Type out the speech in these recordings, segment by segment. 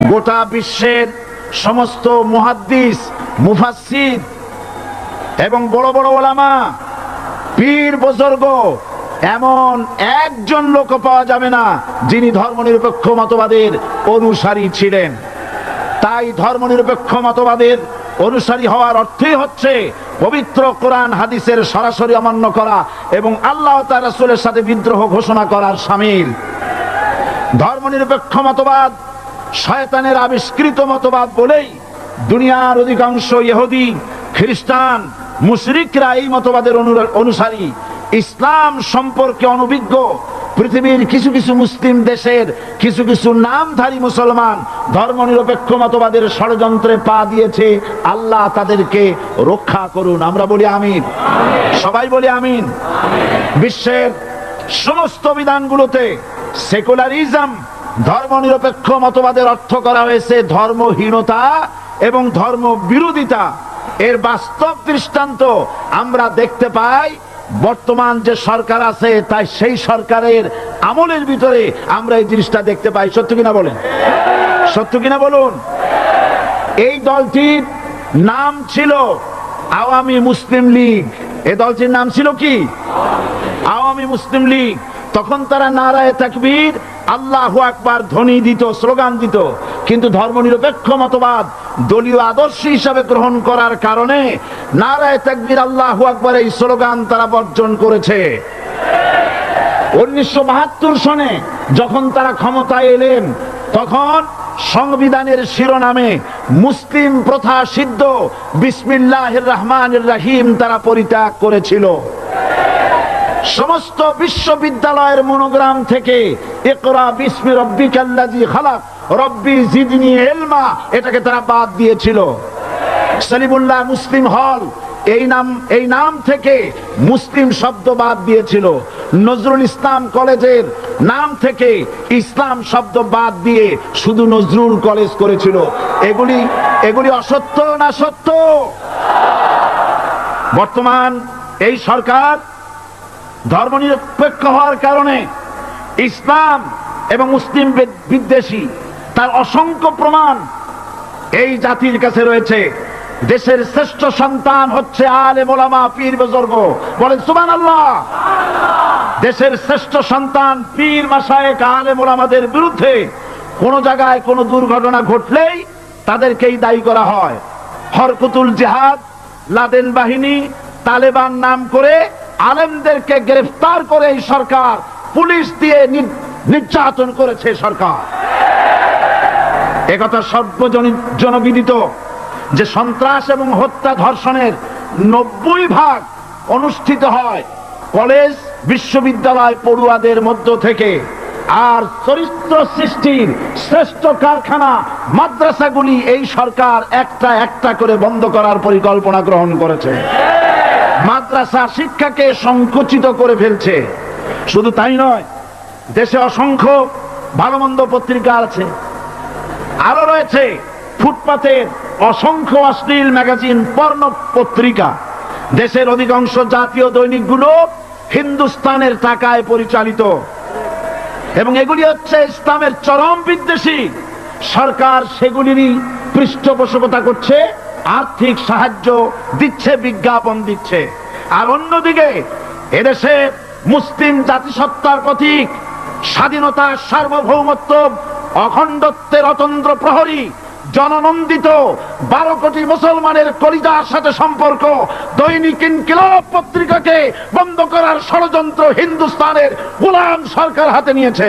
গোটা বিশ্বের সমস্ত মুহাদ্দিস, মুফাসসির এবং বড় বড় ওলামা, পীর বুজুর্গ, এমন একজন লোক পাওয়া যাবে না যিনি ধর্মনিরপেক্ষ মতবাদের অনুসারী ছিলেন। তাই ধর্মনিরপেক্ষ মতবাদের অনুসারী হওয়ার অর্থই হচ্ছে পবিত্র কোরআন হাদিসের সরাসরি অমান্য করা এবং আল্লাহ তার সাথে বিদ্রোহ ঘোষণা করার সামিল। ধর্মনিরপেক্ষ মতবাদ শয়তানের আবিষ্কৃত মতবাদ বলেই দুনিয়ার অধিকাংশ ইহুদি, খ্রিস্টান, মুশরিকরা এই মতবাদের অনুসারী। ইসলাম সম্পর্কে অনভিজ্ঞ। পৃথিবীর কিছু কিছু মুসলিম দেশের কিছু কিছু নামধারী মুসলমান ধর্মনিরপেক্ষ মতবাদের ষড়যন্ত্রে পা দিয়েছে। আল্লাহ তাদেরকে রক্ষা করুন। আমরা বলি আমিন। সবাই বলি আমিন। বিশ্বের সমস্ত বিধানগুলোতে সেকুলারিজম ধর্মনিরপেক্ষ মতবাদের অর্থ করা হয়েছে ধর্মহীনতা এবং ধর্ম বিরোধিতা এর বাস্তব দৃষ্টান্ত আমরা দেখতে পাই। বর্তমান যে সরকার আছে, তাই সেই সরকারের আমলের ভিতরে আমরা এই জিনিসটা দেখতে পাই। সত্য কিনা বলেন? সত্য কিনা বলুন? এই দলটির নাম ছিল আওয়ামী মুসলিম লীগ। এই দলটির নাম ছিল কি? আওয়ামী মুসলিম লীগ। তখন তারা নারায় তাকবীর আল্লাহ আকবার ধ্বনি দিত, স্লোগান দিত, কিন্তু ধর্মনিরপেক্ষ মতবাদ দলীয় আদর্শ হিসাবে গ্রহণ করার কারণে নারায় তাকবীর আল্লাহ আকবার এই স্লোগান তারা বর্জন করেছে। উনিশশো বাহাত্তর সনে যখন তারা ক্ষমতায় এলেন, তখন সংবিধানের শিরোনামে মুসলিম প্রথা সিদ্ধ বিসমিল্লাহ রহমান রাহিম তারা পরিত্যাগ করেছিল। সমস্ত বিশ্ববিদ্যালয়ের মনোগ্রাম থেকে একরা বিসমি রব্বি কাল্লাজি খালাক। রব্বি জিদনি এলমা এটাকে তারা বাদ দিয়েছিল। সলিমুল্লাহ মুসলিম হল, এই নাম এই নাম থেকে মুসলিম শব্দ বাদ দিয়েছিল। নজরুল ইসলাম কলেজের নাম থেকে ইসলাম শব্দ বাদ দিয়ে শুধু নজরুল কলেজ করেছিল। এগুলি এগুলি অসত্য না সত্য? বর্তমান এই সরকার ধর্মনিরপেক্ষ হওয়ার কারণে ইসলাম এবং মুসলিম বিদ্বেষী, তার অসংখ্য প্রমাণ এই জাতির কাছে রয়েছে। দেশের শ্রেষ্ঠ সন্তান হচ্ছে আলে মোলামা পীর বুজুর্গ। বলেন সুবান আল্লাহ দেশের শ্রেষ্ঠ সন্তান পীর মাসায়েক আলে মোলামাদের বিরুদ্ধে কোন জায়গায় কোনো দুর্ঘটনা ঘটলেই তাদেরকেই দায়ী করা হয়। হরকুতুল জেহাদ, লাদেন বাহিনী, তালেবান নাম করে আলেমদেরকে গ্রেফতার করে এই সরকার, পুলিশ দিয়ে নির্যাতন করেছে সরকার। একথা সর্বজনবিদিত যে সন্ত্রাস এবং হত্যা ধর্ষণের নব্বই ভাগ অনুষ্ঠিত হয় কলেজ, বিশ্ববিদ্যালয় পড়ুয়াদের মধ্য থেকে। আর চরিত্র সৃষ্টির শ্রেষ্ঠ কারখানা মাদ্রাসাগুলি এই সরকার একটা একটা করে বন্ধ করার পরিকল্পনা গ্রহণ করেছে। মাদ্রাসা শিক্ষাকে সংকুচিত করে ফেলছে। শুধু তাই নয়, দেশে অসংখ্য ভালো মন্দ পত্রিকা আছে। আরও রয়েছে ফুটপাতের অসংখ্য অশ্লীল ম্যাগাজিন পর্ণ পত্রিকা দেশের অধিকাংশ জাতীয় দৈনিকগুলো হিন্দুস্তানের টাকায় পরিচালিত। এবং এগুলি হচ্ছে ইসলামের চরম বিদ্বেষী। সরকার সেগুলিরই পৃষ্ঠপোষকতা করছে। আর্থিক সাহায্য দিচ্ছে, বিজ্ঞাপন দিচ্ছে। আর অন্যদিকে এদেশে মুসলিম জাতিসত্তার প্রতীক, স্বাধীনতা, সার্বভৌমত্ব, অখণ্ডত্বের অতন্ত্র প্রহরী, জননন্দিত বারো কোটি মুসলমানের কলিজার সাথে সম্পর্ক, দৈনিক ইনকিলাব পত্রিকাকে বন্ধ করার ষড়যন্ত্র হিন্দুস্তানের গোলাম সরকার হাতে নিয়েছে।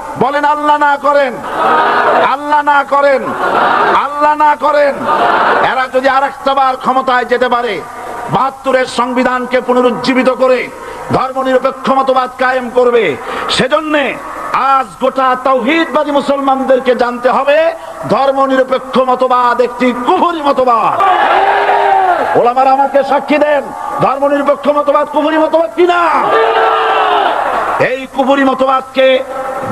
বলেন, আল্লাহ না করেন। আল্লাহ না করেন। আল্লাহ না করেন। এরা যদি আর বার ক্ষমতায় যেতে পারে, বাহাত্তরের সংবিধানকে পুনরুজ্জীবিত করে ধর্ম নিরপেক্ষ মতবাদ কায়েম করবে, সেজন্য আজ গোটা তৌহিদবাদী মুসলমানদেরকে জানতে হবে ধর্ম নিরপেক্ষ মতবাদ একটি কুহুরি মতবাদ। ওলামার আমাকে সাক্ষী দেন ধর্ম নিরপেক্ষ মতবাদ কুহুরি মতবাদ কিনা? এই কুহুরি মতবাদকে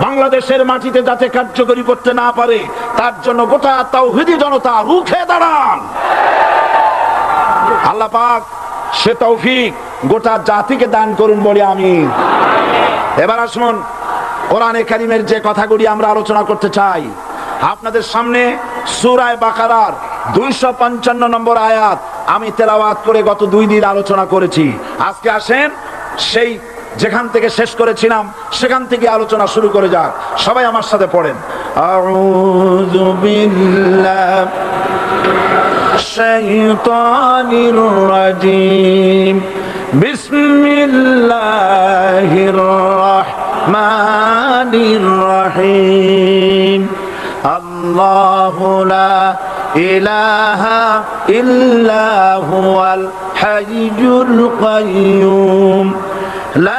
বাংলাদেশের মাটিতে যাতে কার্যকরী করতে না পারে, তার জন্য গোটা তৌহিদি জনতা রুখে দাঁড়ান। আল্লাহ পাক সে তৌফিক গোটা জাতিকে দান করুন বলে আমি। এবার আসুন, কোরআনে কারিমের যে কথাগুলি আমরা আলোচনা করতে চাই, আপনাদের সামনে সুরায় বাকারার দুইশো পঞ্চান্ন নম্বর আয়াত আমি তেলাওয়াত করে গত দুই দিন আলোচনা করেছি। আজকে আসেন সেই যেখান থেকে শেষ করেছিলাম, সেখান থেকে আলোচনা শুরু করে যাক। সবাই আমার সাথে পড়েন। আউযু বিল্লাহ, শাইতানির রাজিম। বিসমিল্লাহির হুয়াল হাইয়্যুল কাইয়্যুম লা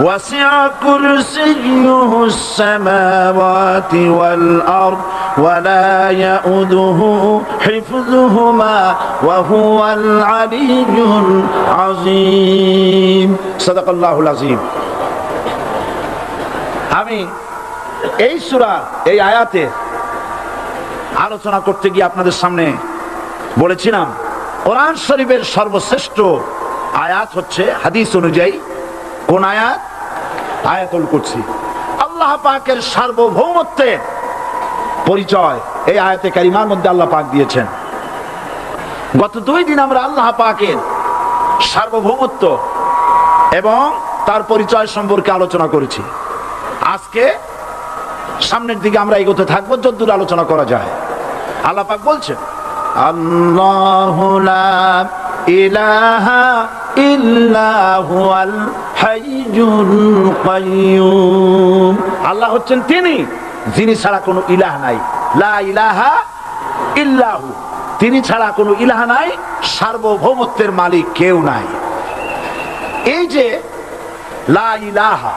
وسع كرسيه السماوات والأرض ولا يؤده حفظهما وهو العلي العظيم صدق الله العظيم আমি এই সুরা এই আয়াতে আলোচনা করতে গিয়ে আপনাদের সামনে বলেছিলাম কোরআন শরীফের সর্বশ্রেষ্ঠ আয়াত হচ্ছে হাদিস অনুযায়ী কোন আয়াত? আয়াতুল কুরসি আল্লাহ পাকের সার্বভৌমত্বের পরিচয় এই আয়াতে কারিমার মধ্যে আল্লাহ পাক দিয়েছেন। গত দুই দিন আমরা আল্লাহ পাকের সার্বভৌমত্ব এবং তার পরিচয় সম্পর্কে আলোচনা করেছি। আজকে সামনের দিকে আমরা এগোতে থাকব, যদ্দূর আলোচনা করা যায়। আল্লাহ পাক বলছেন, আল্লাহ ইলাহা ইল্লা হুয়াল হাইয়ুল কাইয়ুম আল্লাহ হচ্ছেন তিনি, যিনি ছাড়া কোনো ইলাহ নাই। লা ইলাহা ইল্লাহু। তিনি ছাড়া কোনো ইলাহা নাই, সার্বভৌমত্বের মালিক কেউ নাই। এই যে লা ইলাহা,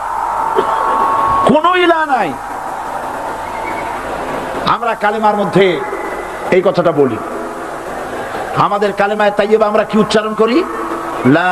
কোনো ইলাহ নাই। আমরা কালেমার মধ্যে এই কথাটা বলি। আমাদের কালেমায় তাইয়েবা আমরা কি উচ্চারণ করি? লা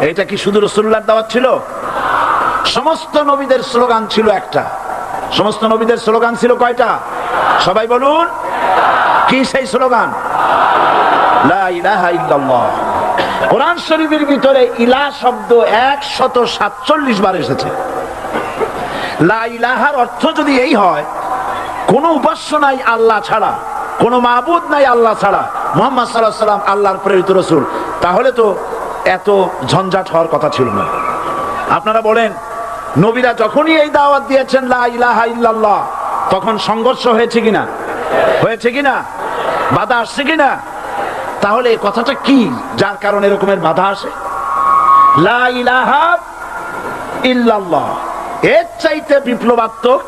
এটা কি শুধু রসুল্লাহর দাওয়াত ছিল? সমস্ত নবীদের স্লোগান ছিল একটা। সমস্ত নবীদের স্লোগান ছিল কয়টা? সবাই বলুন। কি সেই স্লোগান? কোরআন শরীফের ভিতরে ইলা শব্দ একশত সাতচল্লিশ বার এসেছে। লা ইলাহার অর্থ যদি এই হয়, কোনো উপাস্য নাই আল্লাহ ছাড়া, কোনো মাহবুদ নাই আল্লাহ ছাড়া, মোহাম্মদ সাল্লাহ সাল্লাম আল্লাহর প্রেরিত রসুল। তাহলে তো এত ঝঞ্ঝাট হওয়ার কথা ছিল না। আপনারা বলেন, নবীরা যখনই এই দাওয়াত দিয়েছেন, লা ইলাহা ইল্লাল্লাহ, তখন সংঘর্ষ হয়েছে কিনা? হয়েছে কিনা? বাধা আসছে কিনা? তাহলে এই কথাটা কি? যার কারণে এরকমের বাধা আসে? ইল্লাল্লাহ, এর চাইতে বিপ্লবাত্মক,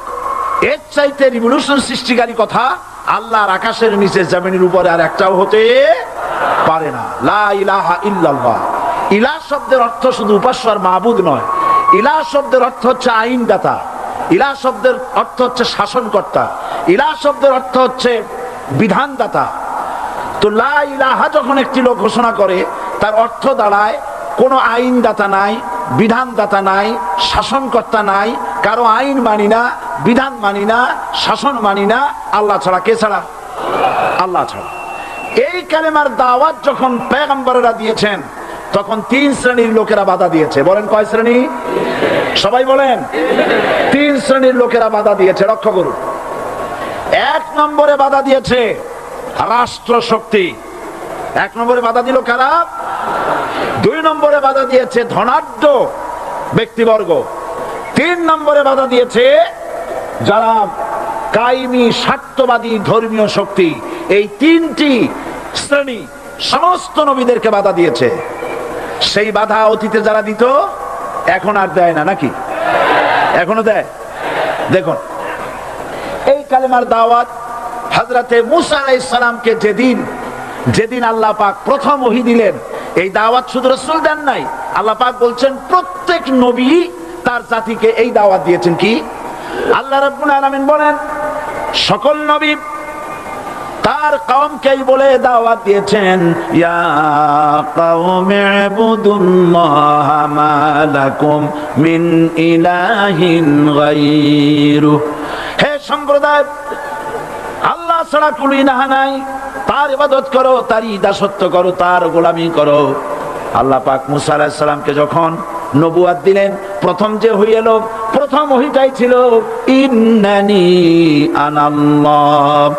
এর চাইতে রিভলিউশন সৃষ্টিকারী কথা আল্লাহর আকাশের নিচে জমিনের উপরে আর একটাও হতে পারে না। লা ইলাহা ইল্লাল্লাহ। ইলাহ শব্দের অর্থ শুধু উপাস্য আর মাহবুদ নয়। ইলা শব্দের অর্থ হচ্ছে আইনদাতা। ইলা শব্দের অর্থ হচ্ছে শাসনকর্তা। ইলা শব্দের অর্থ হচ্ছে বিধানদাতা। তো লা ইলাহা যখন একটি লোক ঘোষণা করে, তার অর্থ দাঁড়ায়, কোনো আইনদাতা নাই, বিধানদাতা নাই, শাসনকর্তা নাই, কারও আইন মানি না, বিধান মানি না, শাসন মানি না, আল্লাহ ছাড়া কে ছাড়া? আল্লাহ ছাড়া। এই কালেমার দাওয়াত যখন পেগম্বরেরা দিয়েছেন তখন তিন শ্রেণির লোকেরা বাধা দিয়েছে। বলেন কয় শ্রেণি? সবাই বলেন। তিন শ্রেণির লোকেরা বাধা দিয়েছে, লক্ষ্য করুন। এক নম্বরে বাধা দিয়েছে রাষ্ট্র শক্তি এক নম্বরে বাধা দিল কারা? দুই নম্বরে বাধা দিয়েছে ধনাঢ্য ব্যক্তিবর্গ। তিন নম্বরে বাধা দিয়েছে যারা কাইমি, স্বার্থবাদী, ধর্মীয় শক্তি। এই তিনটি শ্রেণি সমস্ত নবীদেরকে বাধা দিয়েছে। সেই বাধা অতীতে যারা দিত, এখন আর দেয় না, নাকি? এখনও দেয়? দেখুন, এই কালেমার দাওয়াত হজরতে মুসা আলাইসালামকে যেদিন যেদিন আল্লাহ পাক প্রথম ওহি দিলেন, এই দাওয়াত শুধু রসুল দেন নাই, আল্লাহ পাক বলছেন, প্রত্যেক নবী তার জাতিকে এই দাওয়াত দিয়েছেন কি? আল্লাহ রাব্বুল আলামিন বলেন, সকল নবী তার কওমকেই বলে দাওয়াত দিয়েছেন, ইয়া হে সম্প্রদায়, আল্লাহ ছাড়া নাই। তার ইবাদত করো করো, তার গোলামি করো। যখন নবুয়াত দিলেন, প্রথম যে হই এলো, প্রথম ওহিটাই ছিল, ইন্নানি আনাল্লাহ।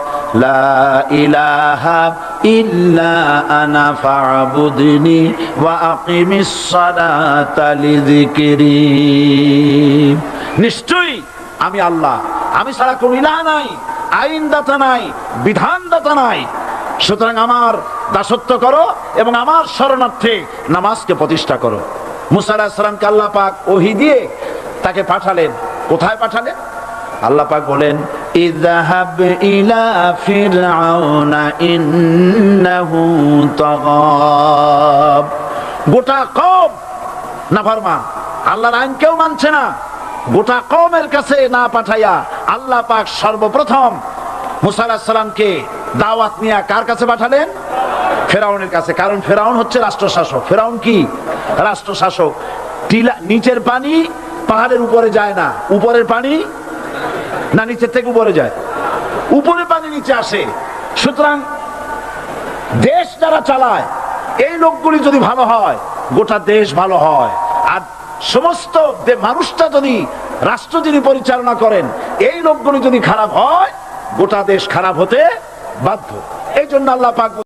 সালাতা নিশ্চয়ই আমি আল্লাহ। আমি ছাড়া কোন ইলাহ নাই, আইনদাতা নাই, বিধানদাতা নাই। সুতরাং আমার দাসত্ব করো এবং আমার শরণার্থে নামাজকে প্রতিষ্ঠা করো। মুসা আল্লাহ পাক ওহি দিয়ে তাকে পাঠালেন। কোথায় পাঠালেন? আল্লাহ পাক বলেন ইযহাব ইলা ফিরআউনা ইন্নাহু তাগাব গোটা কম না নাফরমান আল্লাহর আইন কেউ মানছে না। গোটা কমের কাছে না পাঠাইয়া আল্লাহ পাক সর্বপ্রথম মুসা আলাহিস সালামকে দাওয়াত নিয়ে কার কাছে পাঠালেন? ফেরাউনের কাছে। কারণ ফেরাউন হচ্ছে রাষ্ট্রশাসক। ফেরাউন কি? রাষ্ট্রশাসক। টিলা নিচের পানি পাহাড়ের উপরে যায় না। উপরের পানি না, নিচের থেকে উপরে যায়। উপরে পানি নিচে আসে। সুতরাং দেশ যারা চালায়, এই লোকগুলি যদি ভালো হয়, গোটা দেশ ভালো হয়। আর সমস্ত মানুষটা যদি রাষ্ট্র যিনি পরিচালনা করেন, এই লোকগুলি যদি খারাপ হয়, গোটা দেশ খারাপ হতে বাধ্য। এই জন্য আল্লাহ পাক